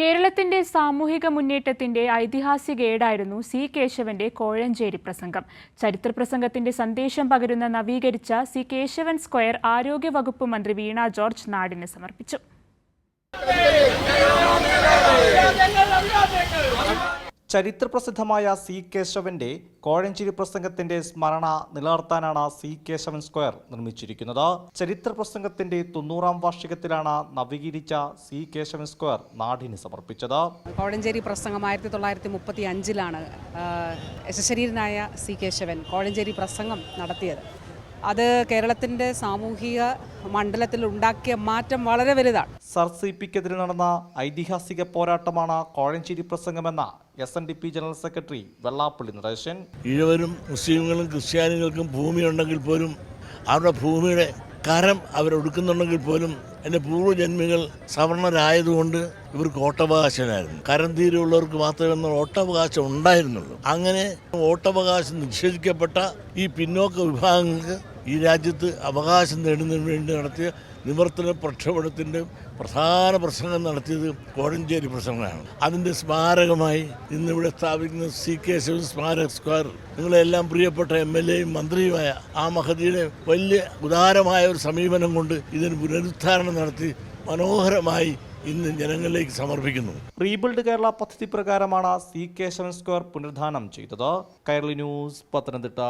കേരളത്തിന്റെ സാമൂഹിക മുന്നേറ്റത്തിന്റെ ഐതിഹാസിക ഏടായിരുന്നു സി കേശവന്റെ കോഴഞ്ചേരി പ്രസംഗം. ചരിത്ര പ്രസംഗത്തിന്റെ സന്ദേശം പകരുന്ന നവീകരിച്ച സി കേശവൻ സ്ക്വയർ ആരോഗ്യവകുപ്പ് മന്ത്രി വീണ ജോർജ് നാടിന് സമർപ്പിച്ചു. ചരിത്രപ്രസിദ്ധമായ സി കേശവന്റെ കോഴഞ്ചേരി പ്രസംഗത്തിന്റെ സ്മരണ നിലനിർത്താനാണ് സി കേശവൻ സ്ക്വയർ നിർമ്മിച്ചിരിക്കുന്നത്. ചരിത്ര പ്രസംഗത്തിന്റെ തൊണ്ണൂറാം വാർഷികത്തിലാണ് നവീകരിച്ച സി കേശവൻ സ്ക്വയർ നാടിന് സമർപ്പിച്ചത്. കോഴഞ്ചേരി പ്രസംഗം ആയിരത്തി തൊള്ളായിരത്തി മുപ്പത്തി അഞ്ചിലാണ് യശശരീരനായ സി കേശവൻ കോഴഞ്ചേരി പ്രസംഗം നടത്തിയത്. അത് കേരളത്തിന്റെ സാമൂഹിക മണ്ഡലത്തിൽ ഉണ്ടാക്കിയ മാറ്റം വളരെ വലുതാണ്. സർ സി പിക്കെതിരെ നടന്ന ഐതിഹാസിക പോരാട്ടമാണ് Kozhencherry പ്രസംഗമെന്ന S N D P general secretary Vellappally Natesan. ഈഴവരും മുസ്ലിങ്ങളും ക്രിസ്ത്യാനികൾക്കും ഭൂമിയുണ്ടെങ്കിൽ പോലും അവരുടെ ഭൂമിയുടെ കരം അവരൊടുക്കുന്നുണ്ടെങ്കിൽ പോലും എന്റെ പൂർവജന്മികൾ സവർണരായതുകൊണ്ട് ഇവർക്ക് ഓട്ടവകാശനായിരുന്നു കരം തീരെയുള്ളവർക്ക് മാത്രമേ ഓട്ടവകാശം ഉണ്ടായിരുന്നുള്ളൂ. അങ്ങനെ ഓട്ടവകാശം നിഷേധിക്കപ്പെട്ട ഈ പിന്നോക്ക വിഭാഗങ്ങൾക്ക് ഈ രാജ്യത്ത് അവകാശം നേടുന്നതിന് വേണ്ടി നടത്തിയ നിവർത്തന പ്രക്ഷോഭത്തിന്റെ പ്രധാന പ്രസംഗം നടത്തിയത് കോഴഞ്ചേരി പ്രസംഗമാണ് അതിന്റെ സ്മാരകമായി ഇന്നിവിടെ സ്ഥാപിക്കുന്ന സി കെ ശിവൻ സ്മാരക സ്ക്വയർ നിങ്ങളെല്ലാം പ്രിയപ്പെട്ട എം എൽ എയും മന്ത്രിയുമായ ആ മഹതിയുടെ വലിയ ഉദാരമായ ഒരു സമീപനം കൊണ്ട് ഇതിന് പുനരുദ്ധാരണം നടത്തി മനോഹരമായി ഇന്ന് ജനങ്ങളിലേക്ക് സമർപ്പിക്കുന്നു. റീബിൽഡ് കേരള പദ്ധതി പ്രകാരമാണ് സി കേശവൻ സ്ക്വയർ പുനരുദ്ധാനം ചെയ്തത്. കൈരളി ന്യൂസ് പത്തനംതിട്ട.